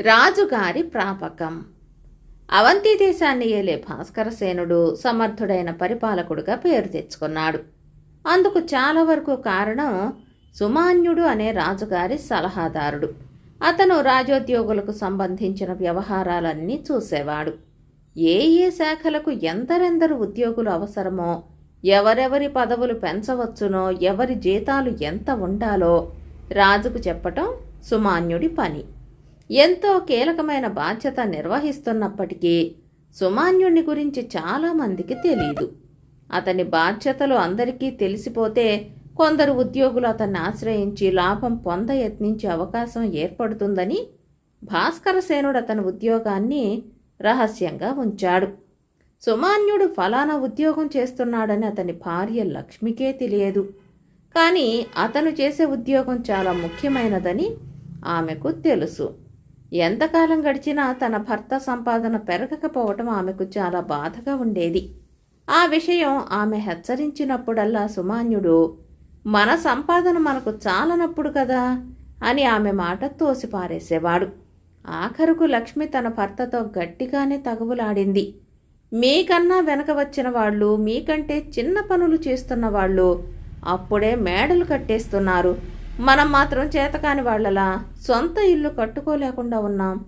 రాజుగారి ప్రాపకం. అవంతి దేశాన్ని ఏలే భాస్కరసేనుడు సమర్థుడైన పరిపాలకుడుగా పేరు తెచ్చుకున్నాడు. అందుకు చాలా వరకు కారణం సుమాన్యుడు అనే రాజుగారి సలహాదారుడు. అతను రాజోద్యోగులకు సంబంధించిన వ్యవహారాలన్నీ చూసేవాడు. ఏ ఏ శాఖలకు ఎందరెందరు ఉద్యోగులు అవసరమో ఎవరెవరి పదవులు పెంచవచ్చునో ఎవరి జీతాలు ఎంత ఉండాలో రాజుకు చెప్పటం సుమాన్యుడి పని. ఎంతో కీలకమైన బాధ్యత నిర్వహిస్తున్నప్పటికీ సుమాన్యుణ్ణి గురించి చాలామందికి తెలియదు అతని బాధ్యతలు అందరికీ తెలిసిపోతే కొందరు ఉద్యోగులు అతన్ని ఆశ్రయించి లాభం పొంద యత్నించే అవకాశం ఏర్పడుతుందని భాస్కరసేనుడు అతని ఉద్యోగాన్ని రహస్యంగా ఉంచాడు. సుమాన్యుడు ఫలానా ఉద్యోగం చేస్తున్నాడని అతని భార్య లక్ష్మికే తెలియదు. కానీ అతను చేసే ఉద్యోగం చాలా ముఖ్యమైనదని ఆమెకు తెలుసు. ఎంతకాలం గడిచినా తన భర్త సంపాదన పెరగకపోవటం ఆమెకు చాలా బాధగా ఉండేది. ఆ విషయం ఆమె హెచ్చరించినప్పుడల్లా సుమాన్యుడు మన సంపాదన మనకు చాలనప్పుడు కదా అని ఆమె మాట తోసిపారేసేవాడు. ఆఖరుకు లక్ష్మి తన భర్తతో గట్టిగానే తగువులాడింది. మీకన్నా వెనక వచ్చిన వాళ్ళు మీకంటే చిన్న పనులు చేస్తున్న వాళ్ళు అప్పుడే మేడలు కట్టేస్తున్నారు. మనం మాత్రం చేతకాని వాళ్ళలా సొంత ఇల్లు కట్టుకోలేకుండా ఉన్నాం.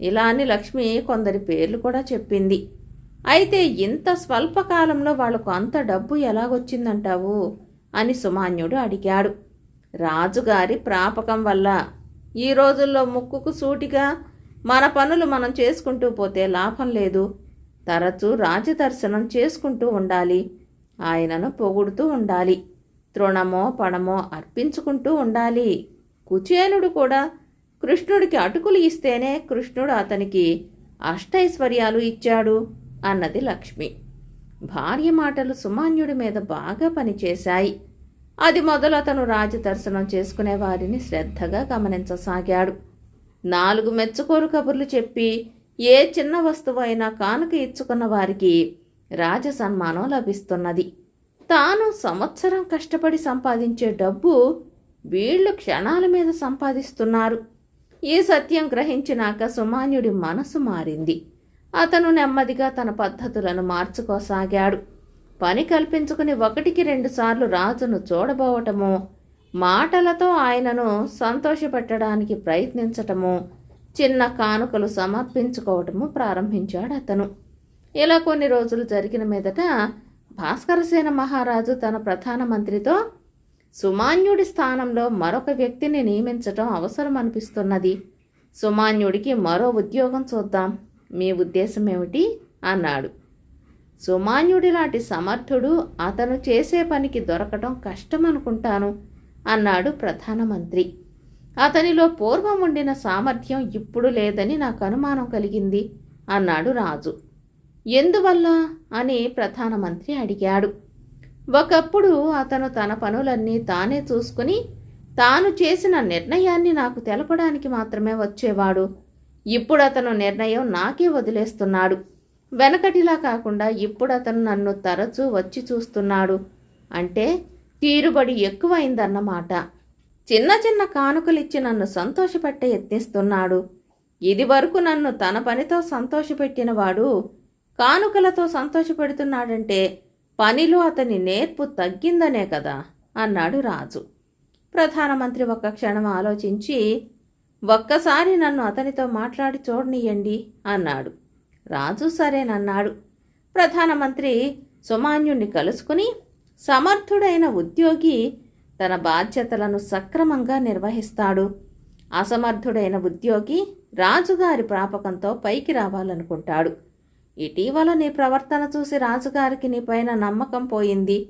ఇలా అని లక్ష్మి కొందరి పేర్లు కూడా చెప్పింది. అయితే ఇంత స్వల్పకాలంలో వాళ్ళకు వాళ్ళకు అంత డబ్బు ఎలాగొచ్చిందంటావు? అని సుమాన్యుడు అడిగాడు. రాజుగారి ప్రాపకం వల్ల ఈ రోజుల్లో ముక్కుకు సూటిగా మన పనులు మనం చేసుకుంటూ పోతే లాభం లేదు. తరచూ రాజదర్శనం చేసుకుంటూ ఉండాలి. ఆయనను పొగుడుతూ ఉండాలి. తృణమో పణమో అర్పించుకుంటూ ఉండాలి. కుచేలుడు కూడా కృష్ణుడికి అటుకులు ఇస్తేనే కృష్ణుడు అతనికి అష్టైశ్వర్యాలు ఇచ్చాడు అన్నది లక్ష్మి. భార్య మాటలు సుమాన్యుడి మీద బాగా పనిచేశాయి. అది మొదలు అతను రాజదర్శనం చేసుకునే వారిని శ్రద్ధగా గమనించసాగాడు. నాలుగు మెచ్చుకోలు కబుర్లు చెప్పి ఏ చిన్న వస్తువు అయినా కానుక ఇచ్చుకున్న వారికి రాజ సన్మానం లభిస్తున్నది. తాను సంవత్సరం కష్టపడి సంపాదించే డబ్బు వీళ్ళు క్షణాల మీద సంపాదిస్తున్నారు. ఈ సత్యం గ్రహించినాక సుమాన్యుడి మనసు మారింది. అతను నెమ్మదిగా తన పద్ధతులను మార్చుకోసాగాడు. పని కల్పించుకుని ఒకటికి రెండుసార్లు రాజును చూడబోవటము మాటలతో ఆయనను సంతోషపెట్టడానికి ప్రయత్నించటము చిన్న కానుకలు సమర్పించుకోవటము ప్రారంభించాడు అతను ఇలా కొన్ని రోజులు జరిగిన మీదట భాస్కరసేన మహారాజు తన ప్రధానమంత్రితో సుమాన్యుడి స్థానంలో మరొక వ్యక్తిని నియమించటం అవసరం అనిపిస్తున్నది సుమాన్యుడికి మరో ఉద్యోగం చూద్దాం. మీ ఉద్దేశం ఏమిటి అన్నాడు. సుమాన్యుడి లాంటి సమర్థుడు అతను చేసే పనికి దొరకటం కష్టం అనుకుంటాను అన్నాడు ప్రధానమంత్రి అతనిలో పూర్వం ఉండిన సామర్థ్యం ఇప్పుడు లేదని నాకు అనుమానం కలిగింది అన్నాడు రాజు. ఎందువల్ల? అని ప్రధానమంత్రి అడిగాడు. ఒకప్పుడు అతను తన పనులన్నీ తానే చూసుకుని తాను చేసిన నిర్ణయాన్ని నాకు తెలపడానికి మాత్రమే వచ్చేవాడు. ఇప్పుడు అతను నిర్ణయం నాకే వదిలేస్తున్నాడు. వెనకటిలా కాకుండా ఇప్పుడు అతను నన్ను తరచూ వచ్చి చూస్తున్నాడు. అంటే తీరుబడి ఎక్కువైందన్నమాట. చిన్న చిన్న కానుకలిచ్చి నన్ను సంతోషపెట్ట యత్నిస్తున్నాడు. ఇది వరకు నన్ను తన పనితో సంతోషపెట్టినవాడు కానుకలతో సంతోషపెడుతున్నాడంటే పనిలో అతని నేర్పు తగ్గిందనే కదా అన్నాడు రాజు. ప్రధానమంత్రి ఒక్క క్షణం ఆలోచించి ఒక్కసారి నన్ను అతనితో మాట్లాడి చూడనియండి అన్నాడు. రాజు సరేనన్నాడు. ప్రధానమంత్రి సుమాన్యుణ్ణి కలుసుకుని సమర్థుడైన ఉద్యోగి తన బాధ్యతలను సక్రమంగా నిర్వహిస్తాడు. అసమర్థుడైన ఉద్యోగి రాజుగారి ప్రాపకంతో పైకి రావాలనుకుంటాడు. ఇటీవల నీ ప్రవర్తన చూసి రాజుగారికి నీ పైన నమ్మకం పోయింది.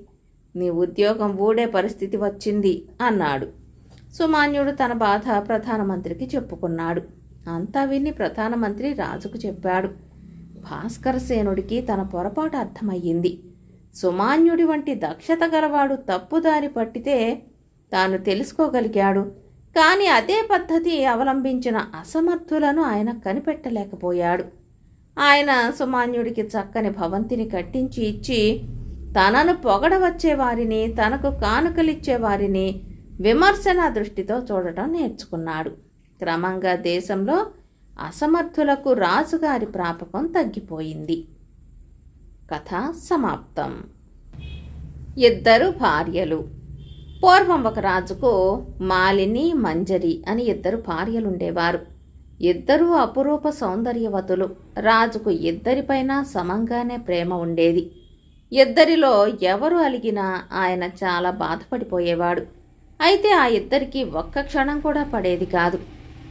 నీ ఉద్యోగం ఊడే పరిస్థితి వచ్చింది అన్నాడు. సుమాన్యుడు తన బాధ ప్రధానమంత్రికి చెప్పుకున్నాడు. అంతా విని ప్రధానమంత్రి రాజుకు చెప్పాడు. భాస్కరసేనుడికి తన పొరపాటు అర్థమయ్యింది. సుమాన్యుడి వంటి దక్షత గలవాడు తప్పుదారి పట్టితే తాను తెలుసుకోగలిగాడు. కానీ అదే పద్ధతి అవలంబించిన అసమర్థులను ఆయన కనిపెట్టలేకపోయాడు. ఆయన సుమాన్యుడికి చక్కని భవంతిని కట్టించి ఇచ్చి తనను పొగడవచ్చేవారిని తనకు కానుకలిచ్చే వారిని విమర్శన దృష్టితో చూడటం నేర్చుకున్నాడు. క్రమంగా దేశంలో అసమర్థులకు రాజుగారి ప్రాపకం తగ్గిపోయింది. కథ సమాప్తం. ఇద్దరు భార్యలు. పూర్వం ఒక రాజుకు మాలిని మంజరి అని ఇద్దరు భార్యలుండేవారు. ఇద్దరూ అపురూప సౌందర్యవతులు. రాజుకు ఇద్దరిపైన సమంగానే ప్రేమ ఉండేది. ఇద్దరిలో ఎవరు అలిగినా ఆయన చాలా బాధపడిపోయేవాడు. అయితే ఆ ఇద్దరికి ఒక్క క్షణం కూడా పడేది కాదు.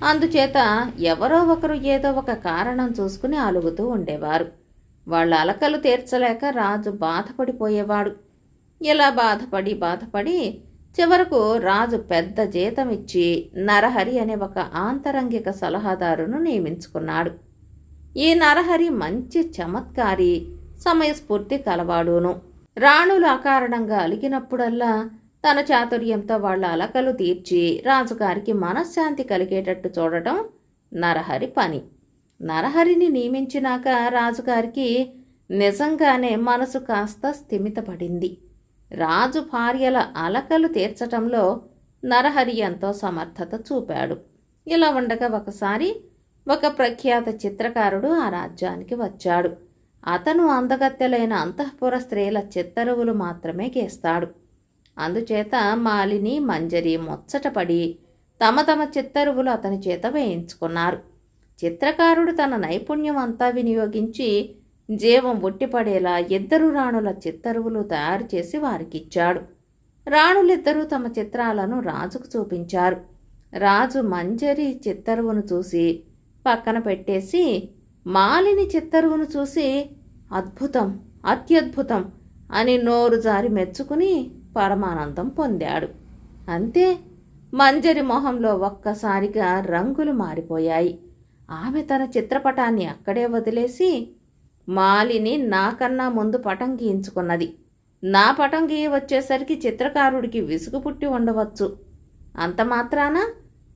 అందుచేత ఎవరో ఒకరు ఏదో ఒక కారణం చూసుకుని అలుగుతూ ఉండేవారు. వాళ్ళ అలకలు తీర్చలేక రాజు బాధపడిపోయేవాడు. ఇలా బాధపడి బాధపడి చివరకు రాజు పెద్ద జీతం ఇచ్చి నరహరి అనే ఒక ఆంతరంగిక సలహాదారును నియమించుకున్నాడు. ఈ నరహరి మంచి చమత్కారి సమయస్ఫూర్తి కలవాడును. రాణులు అకారణంగా అలిగినప్పుడల్లా తన చాతుర్యంతో వాళ్ళ అలకలు తీర్చి రాజుగారికి మనశ్శాంతి కలిగేటట్టు చూడటం నరహరి పని. నరహరిని నియమించినాక రాజుగారికి నిజంగానే మనసు కాస్త స్థిమితపడింది. రాజు భార్యల అలకలు తీర్చటంలో నరహరి ఎంతో సమర్థత చూపాడు. ఇలా ఉండగా ఒకసారి ఒక ప్రఖ్యాత చిత్రకారుడు ఆ రాజ్యానికి వచ్చాడు. అతను అందగత్తెలైన అంతఃపుర స్త్రీల చిత్తరువులు మాత్రమే గీస్తాడు. అందుచేత మాలిని మంజరి ముచ్చటపడి తమ తమ చిత్తరువులు అతని చేత వేయించుకున్నారు. చిత్రకారుడు తన నైపుణ్యం అంతా వినియోగించి జీవం ఒట్టిపడేలా ఇద్దరు రాణుల చిత్తరువులు తయారు చేసి వారికిచ్చాడు. రాణులిద్దరూ తమ చిత్రాలను రాజుకు చూపించారు. రాజు మంజరి చిత్తరువును చూసి పక్కన పెట్టేసి మాలిని చిత్తరువును చూసి అద్భుతం అత్యద్భుతం అని నోరు జారి మెచ్చుకుని పరమానందం పొందాడు. అంతే మంజరి మొహంలో ఒక్కసారిగా రంగులు మారిపోయాయి. ఆమె తన చిత్రపటాన్ని అక్కడే వదిలేసి మాలిని నాకన్నా ముందు పటం గీయించుకున్నది. నా పటం గీయ వచ్చేసరికి చిత్రకారుడికి విసుగు పుట్టి ఉండవచ్చు. అంత మాత్రాన?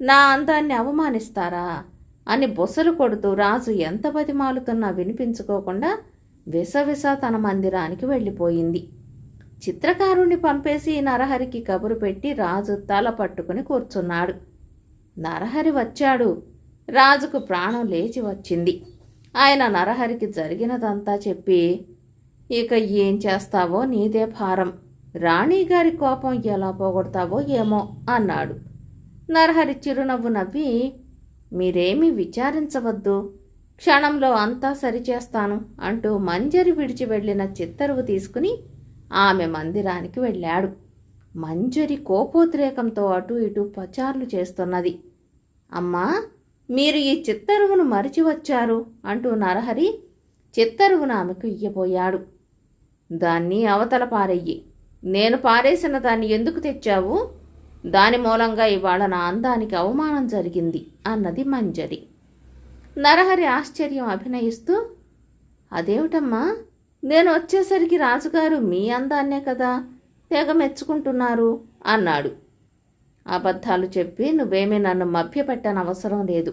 నా అందాన్ని అవమానిస్తారా? అని బొసలు కొడుతూ రాజు ఎంత బతిమాలుతున్నా వినిపించుకోకుండా విసవిస తన మందిరానికి వెళ్ళిపోయింది. చిత్రకారుణ్ణి పంపేసి నరహరికి కబురు పెట్టి రాజు తల పట్టుకుని కూర్చున్నాడు. నరహరి వచ్చాడు. రాజుకు ప్రాణం లేచి వచ్చింది. ఆయన నరహరికి జరిగినదంతా చెప్పి ఇక ఏం చేస్తావో నీదే భారం. రాణిగారి కోపం ఎలా పోగొడతావో ఏమో అన్నాడు. నరహరి చిరునవ్వు నవ్వి మీరేమీ విచారించవద్దు. క్షణంలో అంతా సరిచేస్తాను అంటూ మంజరి విడిచి వెళ్ళిన చిత్తరువు తీసుకుని ఆమె మందిరానికి వెళ్ళాడు. మంజరి కోపోద్రేకంతో అటు ఇటు పచార్లు చేస్తున్నది. అమ్మా మీరు ఈ చిత్తరువును మరిచి వచ్చారు అంటూ నరహరి చిత్తరువును ఆమెకు ఇయ్యబోయాడు. దాన్ని అవతల పారెయ్యి నేను పారేసిన దాన్ని ఎందుకు తెచ్చావు? దాని మూలంగా ఇవాళ నా అందానికి అవమానం జరిగింది అన్నది మంజరి. నరహరి ఆశ్చర్యం అభినయిస్తూ అదేమిటమ్మా? నేను వచ్చేసరికి రాజుగారు మీ అందాన్నే కదా? తెగ మెచ్చుకుంటున్నారు అన్నాడు. అబద్ధాలు చెప్పి నువ్వేమీ నన్ను మభ్యపెట్టనవసరం లేదు.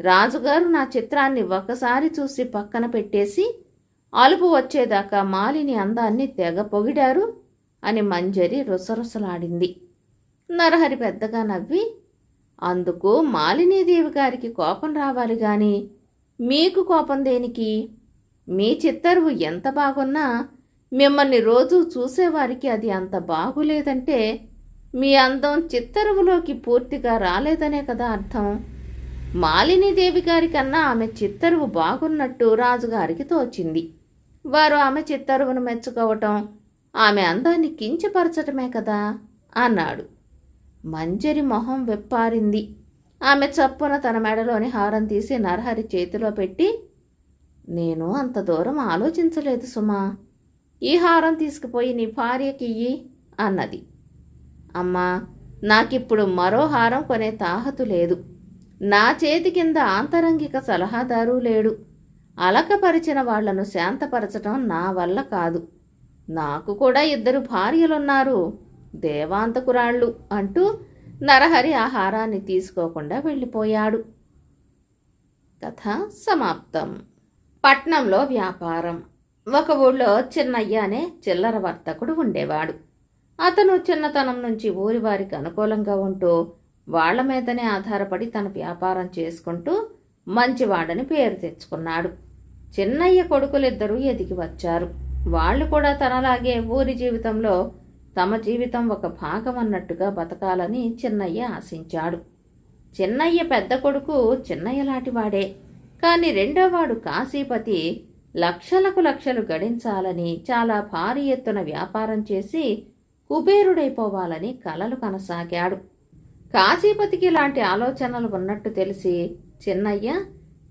రాజుగారు నా చిత్రాన్ని ఒకసారి చూసి పక్కన పెట్టేసి అలుపు వచ్చేదాకా మాలిని అందాన్ని తెగ పొగిడారు అని మంజరి రుసరుసలాడింది. నరహరి పెద్దగా నవ్వి అందుకు మాలినీదేవి గారికి కోపం రావాలి గాని మీకు కోపం దేనికి? మీ చిత్తరువు ఎంత బాగున్నా మిమ్మల్ని రోజు చూసేవారికి అది అంత బాగులేదంటే మీ అందం చిత్తరువులోకి పూర్తిగా రాలేదనే కదా అర్థం? మాలినీదేవి గారి కన్నా ఆమె చిత్తరువు బాగున్నట్టు రాజుగారికి తోచింది. వారు ఆమె చిత్తరువును మెచ్చుకోవటం ఆమె అందాన్ని కించపరచటమే కదా అన్నాడు. మంజరి మొహం వెప్పారింది. ఆమె చప్పున తన మెడలోని హారం తీసి నరహరి చేతిలో పెట్టి నేను అంత దూరం ఆలోచించలేదు సుమా. ఈ హారం తీసుకుపోయి నీ భార్యకియ్యి అన్నది. అమ్మా నాకిప్పుడు మరో హారం కొనే తాహతు లేదు. నా చేతి కింద ఆంతరంగిక సలహాదారు లేడు. అలకపరిచిన వాళ్ళను శాంతపరచటం నా వల్ల కాదు. నాకు కూడా ఇద్దరు భార్యలున్నారు. దేవాంతకురాళ్ళు అంటూ నరహరి ఆ హారాన్ని తీసుకోకుండా వెళ్ళిపోయాడు. కథ సమాప్తం. పట్నంలో వ్యాపారం. ఒక ఊళ్ళో చిన్నయ్య అనే చిల్లర వర్తకుడు ఉండేవాడు. అతను చిన్నతనం నుంచి ఊరి వారికి అనుకూలంగా ఉంటూ వాళ్ళ మీదనే ఆధారపడి తన వ్యాపారం చేసుకుంటూ మంచివాడని పేరు తెచ్చుకున్నాడు. చిన్నయ్య కొడుకులిద్దరూ ఎదిగి వచ్చారు. వాళ్ళు కూడా తనలాగే ఊరి జీవితంలో తమ జీవితం ఒక భాగం అన్నట్టుగా బతకాలని చిన్నయ్య ఆశించాడు. చిన్నయ్య పెద్ద కొడుకు చిన్నయ్య లాంటివాడే కాని రెండోవాడు కాశీపతి లక్షలకు లక్షలు గడించాలని చాలా భారీ ఎత్తున వ్యాపారం చేసి కుబేరుడైపోవాలని కలలు కనసాగాడు. కాశీపతికి ఇలాంటి ఆలోచనలు ఉన్నట్టు తెలిసి చిన్నయ్య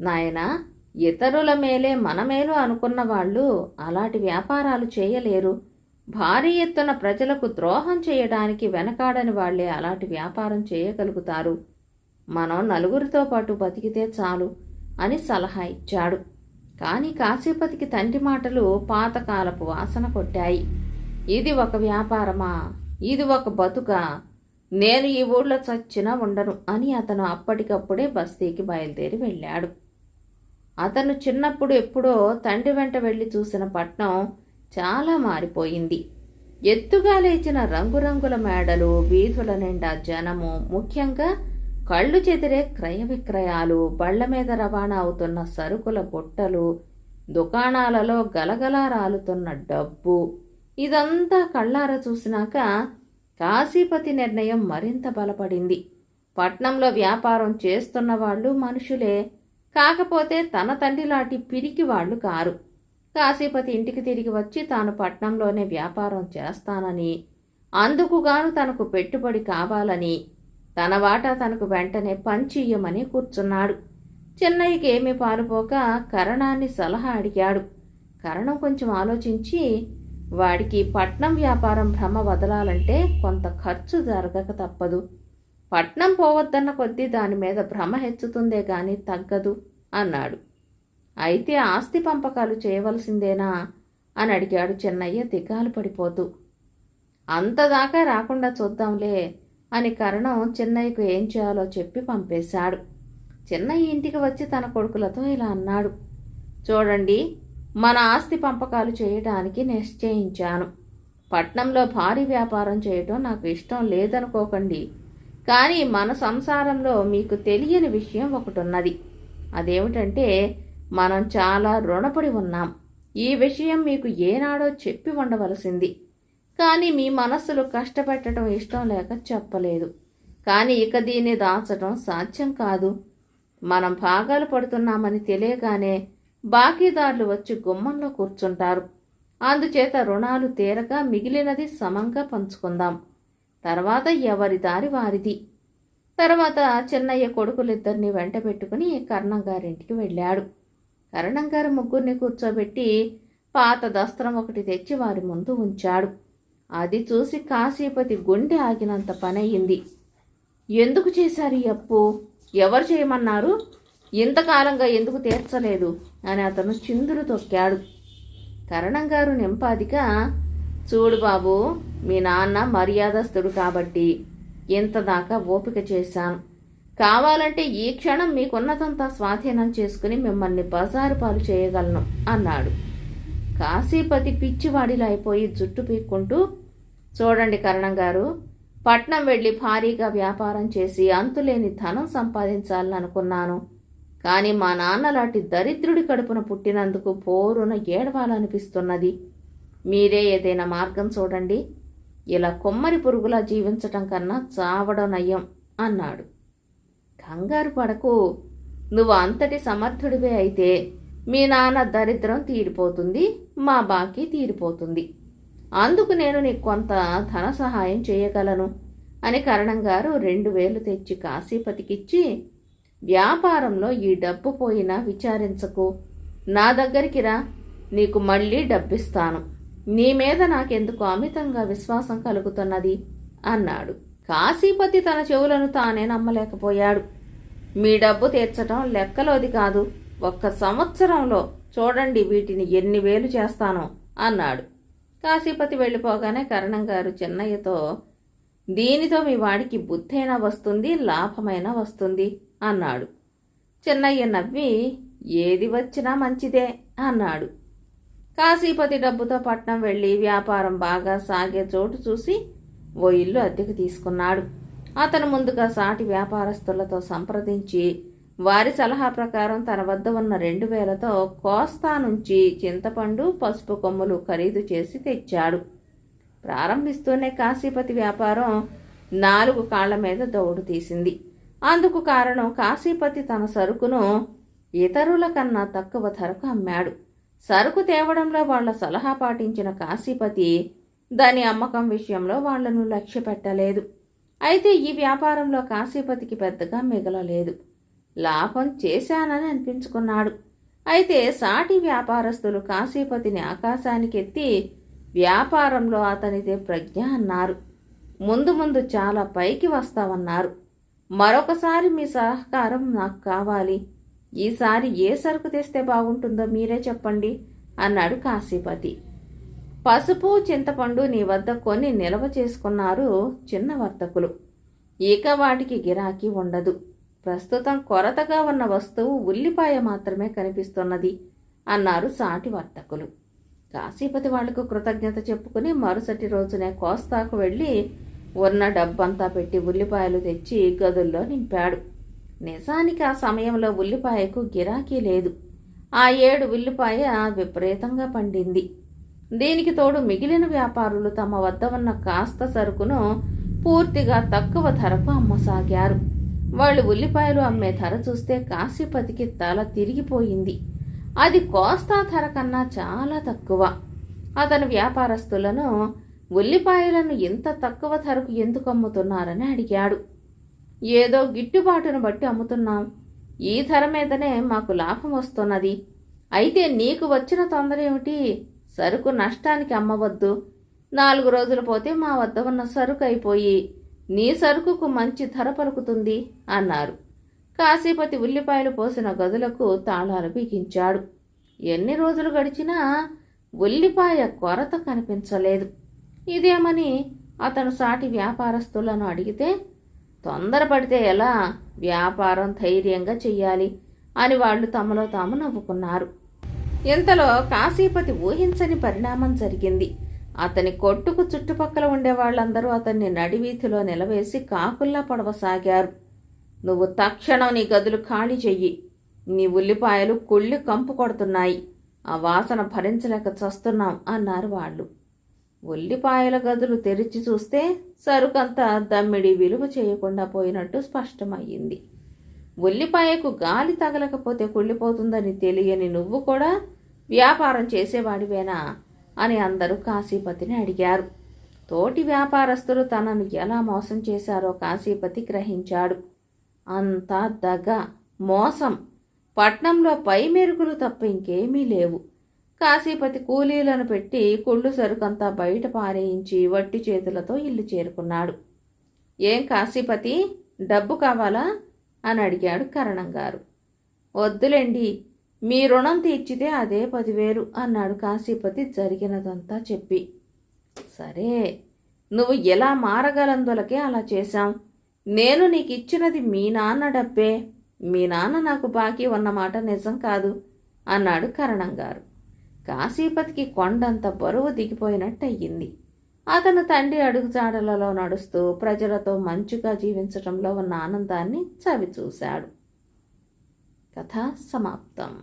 నాయనా ఇతరుల మేలే మన మేలు అనుకున్న వాళ్ళు అలాంటి వ్యాపారాలు చేయలేరు. భారీ ఎత్తున ప్రజలకు ద్రోహం చేయడానికి వెనకాడని వాళ్ళే అలాంటి వ్యాపారం చేయగలుగుతారు. మనం నలుగురితో పాటు బతికితే చాలు అని సలహా ఇచ్చాడు. కానీ కాశీపతికి తండ్రి మాటలు పాతకాలపు వాసన కొట్టాయి. ఇది ఒక వ్యాపారమా? ఇది ఒక బతుక? నేను ఈ ఊళ్ళో చచ్చినా ఉండను అని అతను అప్పటికప్పుడే బస్తీకి బయలుదేరి వెళ్ళాడు. అతను చిన్నప్పుడు ఎప్పుడో తండ్రి వెంట వెళ్ళి చూసిన పట్నం చాలా మారిపోయింది. ఎత్తుగా లేచిన రంగురంగుల మేడలు వీధుల నిండా జనము ముఖ్యంగా కళ్ళు చెదిరే క్రయ విక్రయాలు బళ్ళ మీద రవాణా అవుతున్న సరుకుల బుట్టలు దుకాణాలలో గలగలా రాలుతున్న డబ్బు ఇదంతా కళ్ళార చూసినాక కాశీపతి నిర్ణయం మరింత బలపడింది. పట్నంలో వ్యాపారం చేస్తున్న వాళ్ళు మనుషులే. కాకపోతే తన తండ్రిలాంటి పిరికి వాళ్ళు కారు. కాశీపతి ఇంటికి తిరిగి వచ్చి తాను పట్నంలోనే వ్యాపారం చేస్తానని అందుకుగాను తనకు పెట్టుబడి కావాలని తన వాటా తనకు వెంటనే పంచియ్యమని కూర్చున్నాడు. చిన్నయ్యకి ఏమీ పాలుపోక కరణాన్ని సలహా అడిగాడు. కరణం కొంచెం ఆలోచించి వాడికి పట్నం వ్యాపారం భ్రమ వదలాలంటే కొంత ఖర్చు జరగక తప్పదు. పట్నం పోవద్దన్న కొద్దీ దాని మీద భ్రమ హెచ్చుతుందే గాని తగ్గదు అన్నాడు. అయితే ఆస్తి పంపకాలు చేయవలసిందేనా? అని అడిగాడు చెన్నయ్య దిగాలు పడిపోతూ. అంతదాకా రాకుండా చూద్దాంలే అని కరణం చెన్నయ్యకు ఏం చేయాలో చెప్పి పంపేశాడు. చెన్నయ్య ఇంటికి వచ్చి తన కొడుకులతో ఇలా అన్నాడు. చూడండి మన ఆస్తి పంపకాలు చేయడానికి నిశ్చయించాను. పట్నంలో భారీ వ్యాపారం చేయటం నాకు ఇష్టం లేదనుకోకండి. కానీ మన సంసారంలో మీకు తెలియని విషయం ఒకటి ఉన్నది అదేమిటంటే మనం చాలా రుణపడి ఉన్నాం. ఈ విషయం మీకు ఏనాడో చెప్పి ఉండవలసింది. కానీ మీ మనస్సులు కష్టపెట్టడం ఇష్టం లేక చెప్పలేదు. కానీ ఇక దీన్ని దాచడం సాధ్యం కాదు. మనం భాగాలు పడుతున్నామని తెలియగానే బాకీదారులు వచ్చి గుమ్మంలో కూర్చుంటారు. అందుచేత రుణాలు తీరక మిగిలినది సమంగా పంచుకుందాం. తర్వాత ఎవరి దారి వారిది. తర్వాత చిన్నయ్య కొడుకులిద్దరిని వెంట పెట్టుకుని కర్ణం గారింటికి వెళ్ళాడు. కరణం గారు ముగ్గురిని కూర్చోబెట్టి పాత దస్త్రం ఒకటి తెచ్చి వారి ముందు ఉంచాడు. అది చూసి కాశీపతి గుండె ఆగినంత పనయ్యింది ఎందుకు చేశారు ఈ అప్పు? ఎవరు చేయమన్నారు? ఇంతకాలంగా ఎందుకు తీర్చలేదు అని అతను చిందులు తొక్కాడు కరణం గారు నింపాదిగా చూడు బాబు మీ నాన్న మర్యాదస్తుడు కాబట్టి ఇంతదాకా ఓపిక చేశాను కావాలంటే ఈ క్షణం మీకున్నదంతా స్వాధీనం చేసుకుని మిమ్మల్ని బజారు పాలు చేయగలను అన్నాడు. కాశీపతి పిచ్చివాడిలా అయిపోయి జుట్టు పీక్కుంటూ చూడండి కరణం గారు పట్నం వెళ్ళి భారీగా వ్యాపారం చేసి అంతులేని ధనం సంపాదించాలని అనుకున్నాను కానీ మా నాన్న లాంటి దరిద్రుడి కడుపున పుట్టినందుకు పోరున ఏడవాలనిపిస్తున్నది. మీరే ఏదైనా మార్గం చూడండి. ఇలా కొమ్మరి పురుగులా జీవించటం కన్నా చావడం నయం అన్నాడు. కంగారు పడకు. నువ్వు అంతటి సమర్థుడివే అయితే మీ నాన్న దరిద్రం తీరిపోతుంది మా బాకీ తీరిపోతుంది. అందుకు నేను నీకు కొంత ధన సహాయం చేయగలను అని కరణం గారు రెండు వేలు తెచ్చి కాశీపతికిచ్చి వ్యాపారంలో ఈ డబ్బు పోయినా విచారించకు. నా దగ్గరికి రా నీకు మళ్ళీ డబ్బిస్తాను. నీ మీద నాకెందుకు అమితంగా విశ్వాసం కలుగుతున్నది? అన్నాడు. కాశీపతి తన చెవులను తానే నమ్మలేకపోయాడు. మీ డబ్బు తీర్చటం లెక్కలోది కాదు. ఒక్క సంవత్సరంలో చూడండి వీటిని ఎన్ని వేలు చేస్తానో అన్నాడు. కాశీపతి వెళ్ళిపోగానే కరణం గారు చిన్నయ్యతో దీనితో మీ వాడికి బుద్ధైనా వస్తుంది లాభమైనా వస్తుంది. అన్నాడు. చిన్నయ్య నవ్వి ఏది వచ్చినా మంచిదే అన్నాడు. కాశీపతి డబ్బుతో పట్నం వెళ్ళి వ్యాపారం బాగా సాగే చోటు చూసి ఓ ఇల్లు అద్దెకు తీసుకున్నాడు. అతను ముందుగా సాటి వ్యాపారస్తులతో సంప్రదించి వారి సలహా ప్రకారం తన వద్ద ఉన్న రెండు వేలతో కోస్తా నుంచి చింతపండు పసుపు కొమ్ములు ఖరీదు చేసి తెచ్చాడు. ప్రారంభిస్తూనే కాశీపతి వ్యాపారం నాలుగు కాళ్ళ మీద దౌడు తీసింది. అందుకు కారణం కాశీపతి తన సరుకును ఇతరుల కన్నా తక్కువ ధరకు అమ్మాడు. సరుకు తేవడంలో వాళ్ళ సలహా పాటించిన కాశీపతి దాని అమ్మకం విషయంలో వాళ్ళను లక్ష్య పెట్టలేదు. అయితే ఈ వ్యాపారంలో కాశీపతికి పెద్దగా మిగలలేదు. లాభం చేశానని అనిపించుకున్నాడు. అయితే సాటి వ్యాపారస్తులు కాశీపతిని ఆకాశానికి ఎత్తి వ్యాపారంలో అతనిదే ప్రజ్ఞ అన్నారు. ముందు ముందు చాలా పైకి వస్తామన్నారు మరొకసారి మీ సహకారం నాకు కావాలి. ఈసారి ఏ సరుకు తెస్తే బాగుంటుందో మీరే చెప్పండి అన్నాడు కాశీపతి. పసుపు చింతపండు నీ వద్ద కొన్ని నిల్వ చేసుకున్నారు చిన్న వర్తకులు. ఇక వాటికి గిరాకీ ఉండదు. ప్రస్తుతం కొరతగా ఉన్న వస్తువు ఉల్లిపాయ మాత్రమే కనిపిస్తున్నది అన్నారు సాటి వర్తకులు. కాశీపతి వాళ్ళకు కృతజ్ఞత చెప్పుకుని మరుసటి రోజునే కోస్తాకు వెళ్ళి ఉన్న డబ్బంతా పెట్టి ఉల్లిపాయలు తెచ్చి గదుల్లో నింపాడు. నిజానికి ఆ సమయంలో ఉల్లిపాయకు గిరాకీ లేదు. ఆ ఏడు ఉల్లిపాయ విపరీతంగా పండింది. దీనికి తోడు మిగిలిన వ్యాపారులు తమ వద్ద ఉన్న కాస్త సరుకును పూర్తిగా తక్కువ ధరకు అమ్మసాగారు. వాళ్ళు ఉల్లిపాయలు అమ్మే ధర చూస్తే కాశీపతికి తల తిరిగిపోయింది. అది కోస్తా ధర కన్నా చాలా తక్కువ. అతను వ్యాపారస్తులను ఉల్లిపాయలను ఇంత తక్కువ ధరకు ఎందుకు అమ్ముతున్నారని అడిగాడు. ఏదో గిట్టుబాటును బట్టి అమ్ముతున్నాం. ఈ ధర మీదనే మాకు లాభం వస్తున్నది. అయితే నీకు వచ్చిన తొందర ఏమిటి? సరుకు నష్టానికి అమ్మవద్దు. నాలుగు రోజులు పోతే మా వద్ద ఉన్న సరుకు అయిపోయి నీ సరుకుకు మంచి ధర పలుకుతుంది అన్నారు. కాశీపతి ఉల్లిపాయలు పోసిన గదులకు తాళాలు బిగించాడు. ఎన్ని రోజులు గడిచినా ఉల్లిపాయ కొరత కనిపించలేదు. ఇదేమని అతను సాటి వ్యాపారస్తులను అడిగితే తొందరపడితే ఎలా వ్యాపారం ధైర్యంగా చెయ్యాలి? అని వాళ్ళు తమలో తాము నవ్వుకున్నారు. ఇంతలో కాశీపతి ఊహించని పరిణామం జరిగింది. అతని కొట్టుకు చుట్టుపక్కల ఉండే వాళ్ళందరూ అతన్ని నడివీధిలో నిలవేసి కాకుల్లా పడవసాగారు. నువ్వు తక్షణం నీ గదులు ఖాళీ చెయ్యి. నీ ఉల్లిపాయలు కుళ్ళి కంపు కొడుతున్నాయి. ఆ వాసన భరించలేక చస్తున్నాం అన్నారు వాళ్ళు. ఉల్లిపాయల గదులు తెరిచి చూస్తే సరుకంతా దమ్మిడి విలువ చేయకుండా పోయినట్టు స్పష్టమయ్యింది. ఉల్లిపాయకు గాలి తగలకపోతే కుళ్ళిపోతుందని తెలియని నువ్వు కూడా వ్యాపారం చేసేవాడివేనా అని అందరూ కాశీపతిని అడిగారు. తోటి వ్యాపారస్తులు తనను ఎలా మోసం చేశారో కాశీపతి గ్రహించాడు. అంతా దగ మోసం. పట్నంలో పై మెరుగులు తప్ప ఇంకేమీ లేవు. కాశీపతి కూలీలను పెట్టి కుళ్ళు సరుకంతా బయట పారేయించి వట్టి చేతులతో ఇల్లు చేరుకున్నాడు. ఏం కాశీపతి డబ్బు కావాలా? అని అడిగాడు కరణం గారు వద్దులేండి మీ రుణం తీర్చితే అదే పదివేలు అన్నాడు కాశీపతి జరిగినదంతా చెప్పి. సరే నువ్వు ఎలా మారగలందులకే అలా చేశాం? నేను నీకు ఇచ్చినది మీ నాన్న డబ్బే. మీ నాన్న నాకు బాకీ ఉన్నమాట నిజం కాదు అన్నాడు కరణం గారు కాశీపతికి కొండంత బరువు దిగిపోయినట్టయింది. అతను తండ్రి అడుగుజాడలలో నడుస్తూ ప్రజలతో మంచుగా జీవించటంలో ఉన్న ఆనందాన్ని చవిచూశాడు. కథ సమాప్తం.